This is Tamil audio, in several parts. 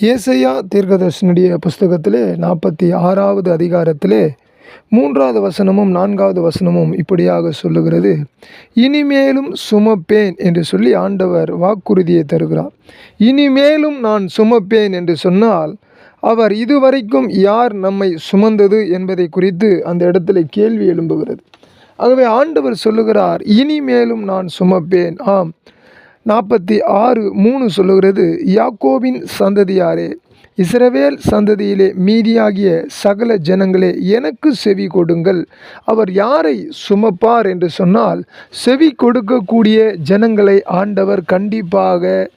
ஏசையா தீர்க்கதர்சனுடைய புஸ்தகத்திலே நாற்பத்தி ஆறாவது அதிகாரத்திலே மூன்றாவது வசனமும் நான்காவது வசனமும் இப்படியாக சொல்லுகிறது. இனிமேலும் சுமப்பேன் என்று சொல்லி ஆண்டவர் வாக்குறுதியை தருகிறார். இனிமேலும் நான் சுமப்பேன் என்று சொன்னால் அவர் இதுவரைக்கும் யார் நம்மை சுமந்தது என்பதை குறித்து அந்த இடத்துல கேள்வி எழும்புகிறது. ஆகவே ஆண்டவர் சொல்லுகிறார் இனிமேலும் நான் சுமப்பேன். ஆம். நாற்பத்தி ஆறு மூணு சொல்லுகிறது யாக்கோவின் சந்ததியாரே இஸ்ரவேல் சந்ததியிலே மீதியாகிய சகல ஜனங்களே எனக்கு செவி கொடுங்கள். அவர் யாரை சுமப்பார்? என்று சொன்னால் செவி கொடுக்கக்கூடிய ஜனங்களை ஆண்டவர் கண்டிப்பாக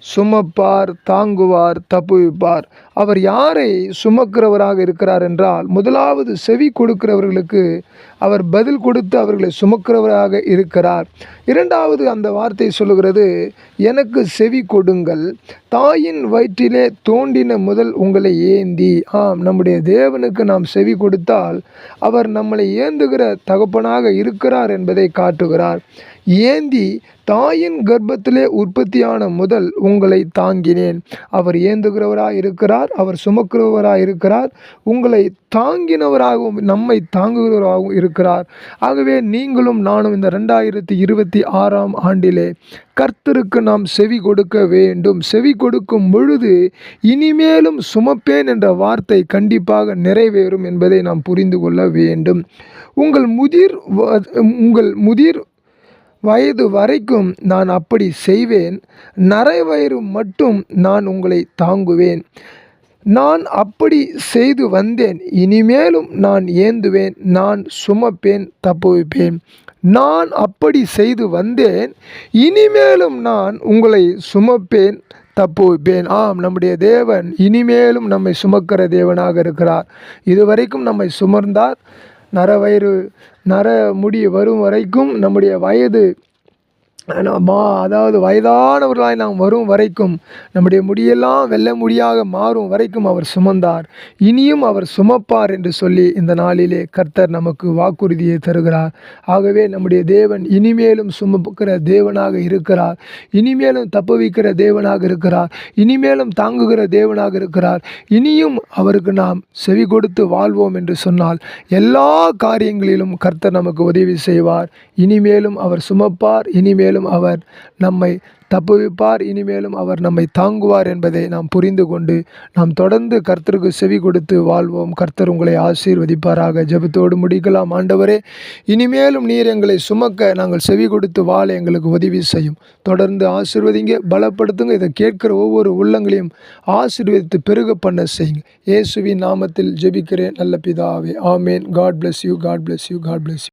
சுமப்பார் தாங்குவார் தப்புவிப்பார். அவர் யாரை சுமக்கிறவராக இருக்கிறார் என்றால் முதலாவது செவி கொடுக்கிறவர்களுக்கு அவர் பதில் கொடுத்து அவர்களை சுமக்கிறவராக இருக்கிறார். இரண்டாவது அந்த வார்த்தை சொல்லுகிறது எனக்கு செவி கொடுங்கள். தாயின் வயிற்றிலே தோண்டின முதல் உங்களை ஏந்தி. ஆம் நம்முடைய தேவனுக்கு நாம் செவி கொடுத்தால் அவர் நம்மளை ஏந்துகிற தகப்பனாக இருக்கிறார் என்பதை காட்டுகிறார். ஏந்தி தாயின் கர்ப்பத்திலே உற்பத்தியான முதல் உங்களை தாங்கினேன். அவர் ஏந்துகிறவராக இருக்கிறார் அவர் சுமக்கிறவராக இருக்கிறார் உங்களை தாங்கினவராகவும் நம்மை தாங்குகிறவராகவும் இருக்கிறார். ஆகவே நீங்களும் நானும் இந்த ரெண்டாயிரத்தி இருபத்தி ஆறாம் ஆண்டிலே கர்த்தருக்கு நாம் செவி கொடுக்க வேண்டும். செவி கொடுக்கும் பொழுது இனிமேலும் சுமப்பேன் என்ற வார்த்தை கண்டிப்பாக நிறைவேறும் என்பதை நாம் புரிந்து கொள்ள வேண்டும். உங்கள் முதிர் வ- உங்கள் முதிர் வயது வரைக்கும் நான் அப்படி செய்வேன். நரைவயிறு மட்டும் நான் உங்களை தாங்குவேன். நான் அப்படி செய்து வந்தேன். இனிமேலும் நான் ஏந்துவேன். நான் சுமப்பேன் தப்புவிப்பேன். நான் அப்படி செய்து வந்தேன். இனிமேலும் நான் உங்களை சுமப்பேன் தப்புவிப்பேன் ஆம் நம்முடைய தேவன் இனிமேலும் நம்மை சுமக்கிற தேவனாக இருக்கிறார். இதுவரைக்கும் நம்மை சுமர்ந்தார் நரவயிறு நர முடி வரும் வரைக்கும் நம்முடைய வயது மா அதாவது வயதானவர்களாய் நாம் வரும் வரைக்கும் நம்முடைய முடியெல்லாம் வெள்ள முடியாக மாறும் வரைக்கும் அவர் சுமந்தார். இனியும் அவர் சுமப்பார் என்று சொல்லி இந்த நாளிலே கர்த்தர் நமக்கு வாக்குறுதியை தருகிறார். ஆகவே நம்முடைய தேவன் இனிமேலும் சுமப்புக்கிற தேவனாக இருக்கிறார். இனிமேலும் தப்புவிக்கிற தேவனாக இருக்கிறார். இனிமேலும் தாங்குகிற தேவனாக இருக்கிறார். இனியும் அவருக்கு நாம் செவி கொடுத்து வாழ்வோம் என்று சொன்னால் எல்லா காரியங்களிலும் கர்த்தர் நமக்கு உதவி செய்வார். இனிமேலும் அவர் சுமப்பார். இனிமேல் இனிமேலும் அவர் நம்மை தப்புவிப்பார் இனிமேலும் அவர் நம்மை தாங்குவார் என்பதை நாம் புரிந்து கொண்டு நாம் தொடர்ந்து கர்த்தருக்கு செவி கொடுத்து வாழ்வோம். கர்த்தர் உங்களை ஆசீர்வதிப்பாராக. ஜெபத்தோடு முடிக்கலாம். ஆண்டவரே இனிமேலும் நீர் எங்களை சுமக்க நாங்கள் செவி கொடுத்து வாழ எங்களுக்கு உதவி செய்யும். தொடர்ந்து ஆசீர்வதிங்க பலப்படுத்துங்க. இதை கேட்கிற ஒவ்வொரு உள்ளங்களையும் ஆசீர்வதித்து பெருக பண்ண செய்யுங்க. இயேசுவின் நாமத்தில் ஜெபிக்கிறேன். நல்ல பிதாவே. ஆமேன். God bless you God bless you God bless you